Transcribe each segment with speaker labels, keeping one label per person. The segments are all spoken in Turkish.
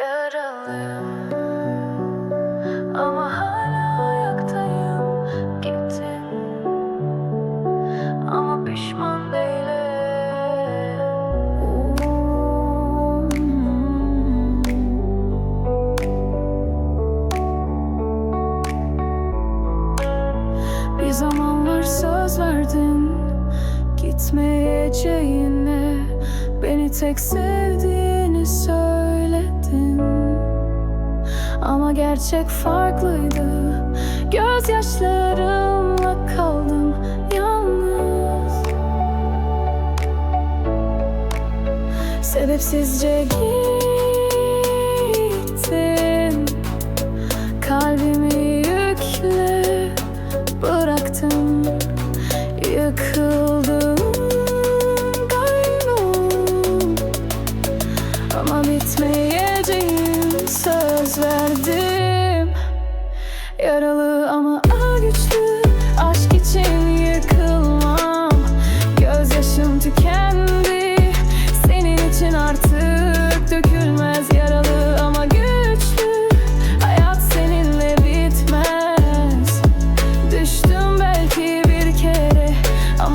Speaker 1: Yaralıyım. Ama hala ayaktayım Gittin. Ama pişman değilim. Bir zamanlar söz verdin Gitmeyeceğine. Beni tek sevdiğini söyledin Ama gerçek farklıydı. Gözyaşlarımla kaldım yalnız. Sebepsizce gittin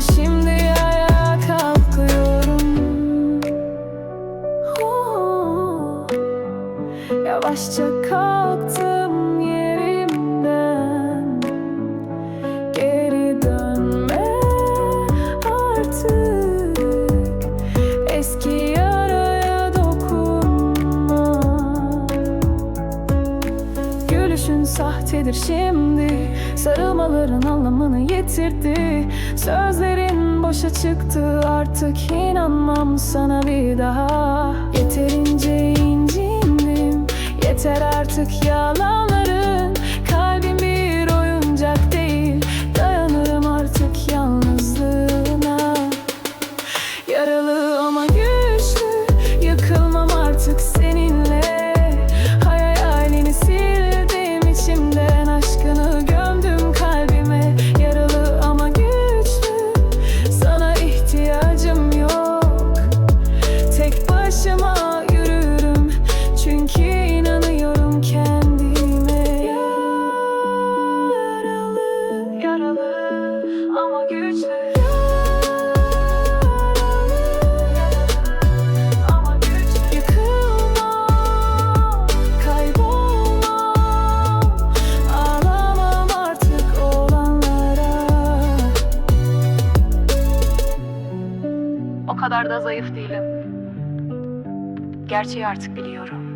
Speaker 1: Şimdi ayağa kalkıyorum Oo. Yavaşça sahtedir şimdi. Sarılmaların anlamını yitirdi. Sözlerin boşa çıktı Artık inanmam sana bir daha. Yeterince incindim Yeter artık yalanların
Speaker 2: kadar da zayıf değilim. Gerçeği artık biliyorum.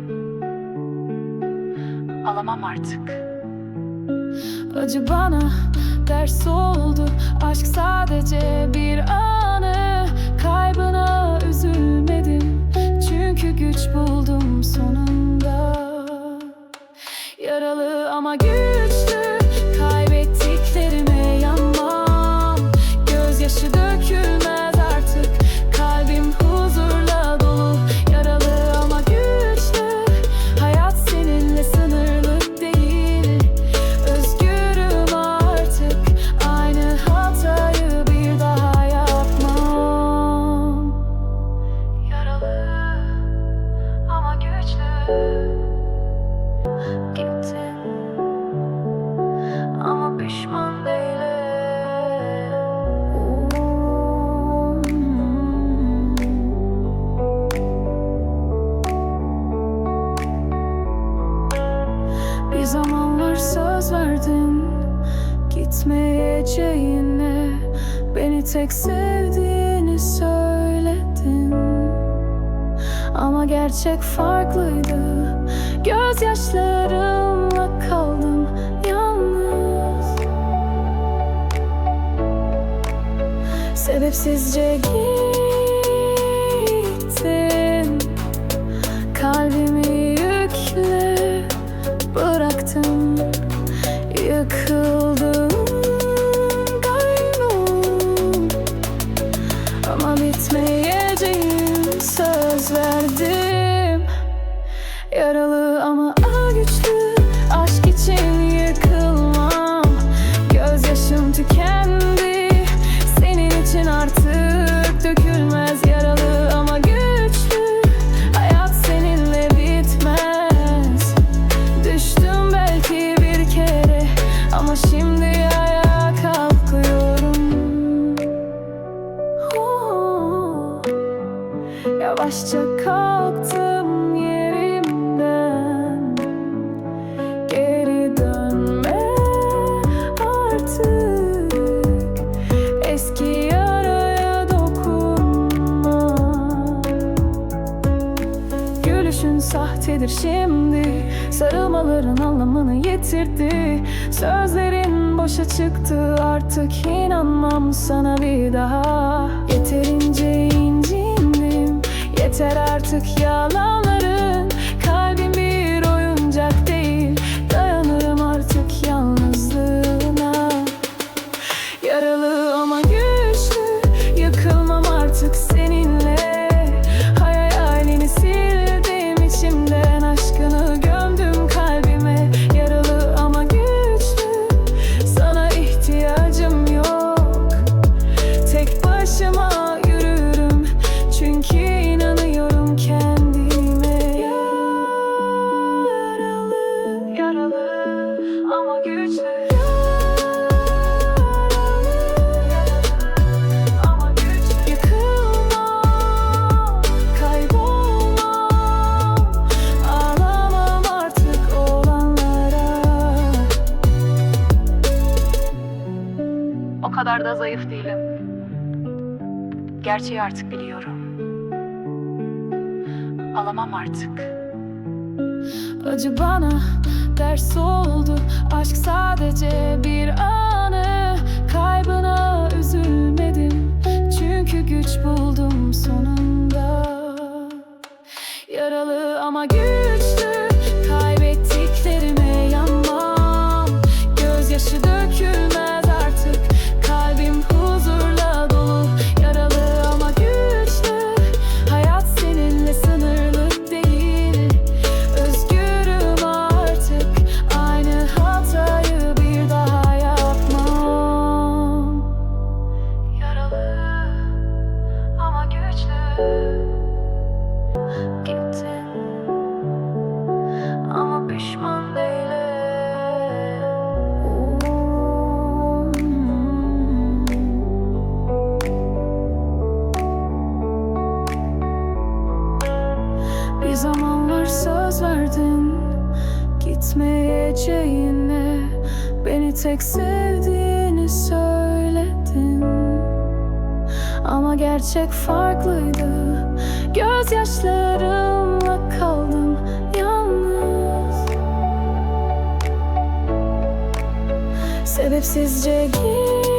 Speaker 2: Alamam artık.
Speaker 1: Acı bana ders oldu Aşk sadece bir anı pişman değilim. Bir zamanlar söz verdin Gitmeyeceğine Beni tek sevdiğini söyledin. Ama gerçek farklıydı. Gözyaşlarımla Sebepsizce gittin. Kalbimi yükle bıraktın. Yıkıldım nedir şimdi. Sarılmaların anlamını yitirdi. Sözlerin boşa çıktı. Artık inanmam sana bir daha. Yeterince incindim Yeter artık
Speaker 2: yalanları. zayıf değilim. Gerçeği artık biliyorum. Alamam artık.
Speaker 1: Acı bana ders oldu. Aşk sadece bir anı. Kaybına üzülmedim. Çünkü güç buldum sonunda. Yaralı ama güç. Bir zamanlar söz verdin. Gitmeyeceğine Beni tek sevdiğini söyledin. Ama gerçek farklıydı. Gözyaşlarımla kaldım yalnız. Sebepsizce gittim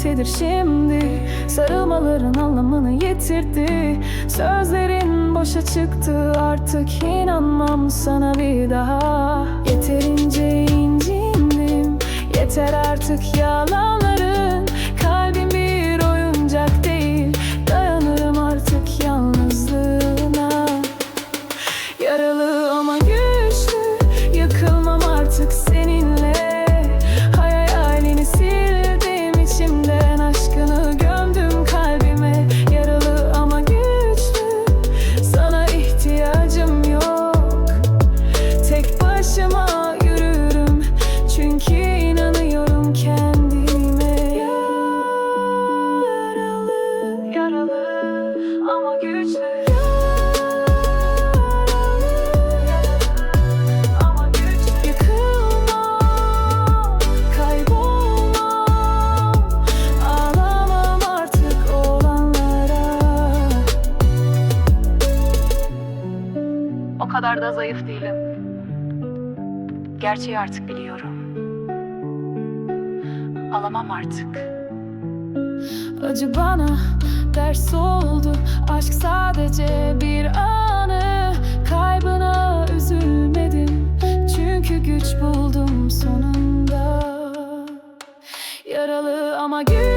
Speaker 1: vaktidir şimdi. Sarılmaların anlamını yitirdi. Sözlerin boşa çıktı. Artık inanmam sana bir daha. Yeterince incindim Yeter artık
Speaker 2: yalan gerçeği artık biliyorum. Alamam artık.
Speaker 3: Acı bana ders oldu. Aşk sadece bir anı. Kaybına üzülmedim. Çünkü güç buldum sonunda. Yaralı ama
Speaker 1: gül.